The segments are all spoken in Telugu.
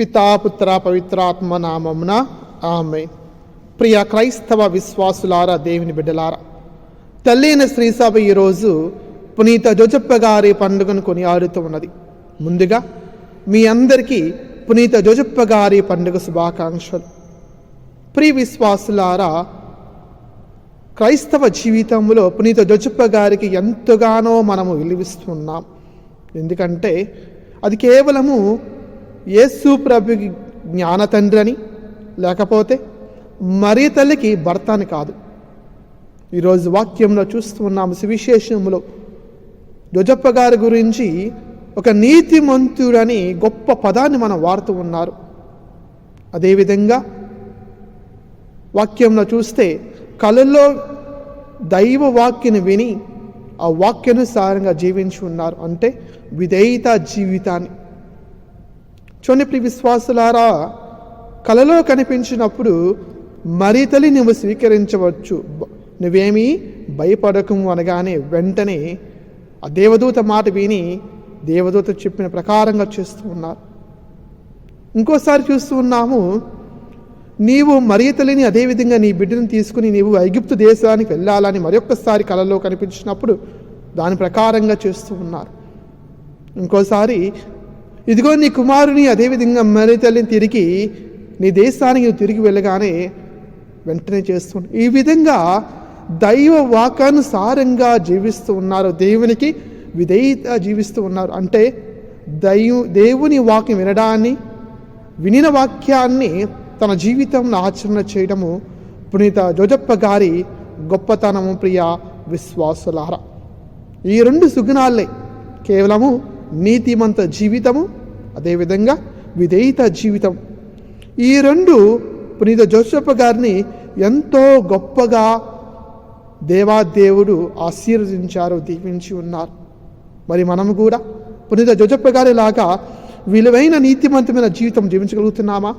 పితాపుత్ర పవిత్రాత్మ నామమున ఆమె ప్రియ క్రైస్తవ విశ్వాసులారా దేవుని బిడ్డలారా తల్లైన శ్రీసభ ఈరోజు పునీత జోజప్ప గారి పండుగను కొనియాడుతూ ఉన్నది. ముందుగా మీ అందరికీ పునీత జోజప్ప గారి పండుగ శుభాకాంక్షలు. ప్రియ విశ్వాసులారా క్రైస్తవ జీవితంలో పునీత జోజప్ప గారికి ఎంతగానో మనము విలువిస్తున్నాం ఎందుకంటే అది కేవలము యేసు ప్రభుకి జ్ఞాన తండ్రి అని లేకపోతే మరీ తల్లికి భర్త అని కాదు. ఈరోజు వాక్యంలో చూస్తున్నాము సువిశేషంలో జొజప్ప గారి గురించి ఒక నీతిమంతుడని గొప్ప పదాన్ని మనం వాడుతూ ఉన్నారు. అదేవిధంగా వాక్యంలో చూస్తే కళల్లో దైవ వాక్యను విని ఆ వాక్యానుసారంగా జీవించి ఉన్నారు. అంటే విధేయత జీవితాన్ని. చూడండి ప్రియ విశ్వాసులారా కలలో కనిపించినప్పుడు మరీతలి నువ్వు స్వీకరించవచ్చు. నువ్వేమీ భయపడకము అనగానే వెంటనే ఆ దేవదూత మాట విని దేవదూత చెప్పిన ప్రకారంగా చేస్తూ ఉన్నారు. ఇంకోసారి చూస్తూ ఉన్నాము నీవు మరియతలిని అదేవిధంగా నీ బిడ్డను తీసుకుని నీవు ఐగుప్తు దేశానికి వెళ్ళాలని మరొకసారి కలలో కనిపించినప్పుడు దాని ప్రకారంగా చేస్తూ ఉన్నారు. ఇంకోసారి ఇదిగో నీ కుమారుని అదేవిధంగా మరియతల్లిని తిరిగి నీ దేశానికి నువ్వు తిరిగి వెళ్ళగానే వెంటనే చేస్తుంది ఈ విధంగా దైవ వాకానుసారంగా జీవిస్తూ ఉన్నారు. దేవునికి విధేయత జీవిస్తూ ఉన్నారు. అంటే దైవ దేవుని వాక్యం వినడాన్ని వినిన వాక్యాన్ని తన జీవితంలో ఆచరణ చేయడము పునీత జోజప్ప గారి గొప్పతనము ప్రియ విశ్వాసులార. ఈ రెండు సుగుణాలే కేవలము నీతిమంత జీవితము అదేవిధంగా విధేయత జీవితం. ఈ రెండు పునీత జోసప్ప గారిని ఎంతో గొప్పగా దేవాదేవుడు ఆశీర్వదించారు దీవించి ఉన్నారు. మరి మనము కూడా పునీత జోజప్ప గారిలాగా విలువైన నీతిమంతమైన జీవితం జీవించగలుగుతున్నామా?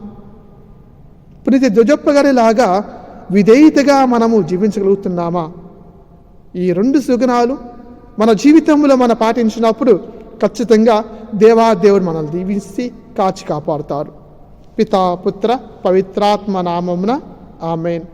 పునీత జోజప్ప గారిలాగా విధేయతగా మనము జీవించగలుగుతున్నామా? ఈ రెండు సుగుణాలు మన జీవితంలో మనం పాటించినప్పుడు ఖచ్చితంగా దేవాదేవుడు మనల్ని దీవించి కాచి కాపాడుతారు. పితా పుత్ర పవిత్రాత్మ నామమున ఆమెన్.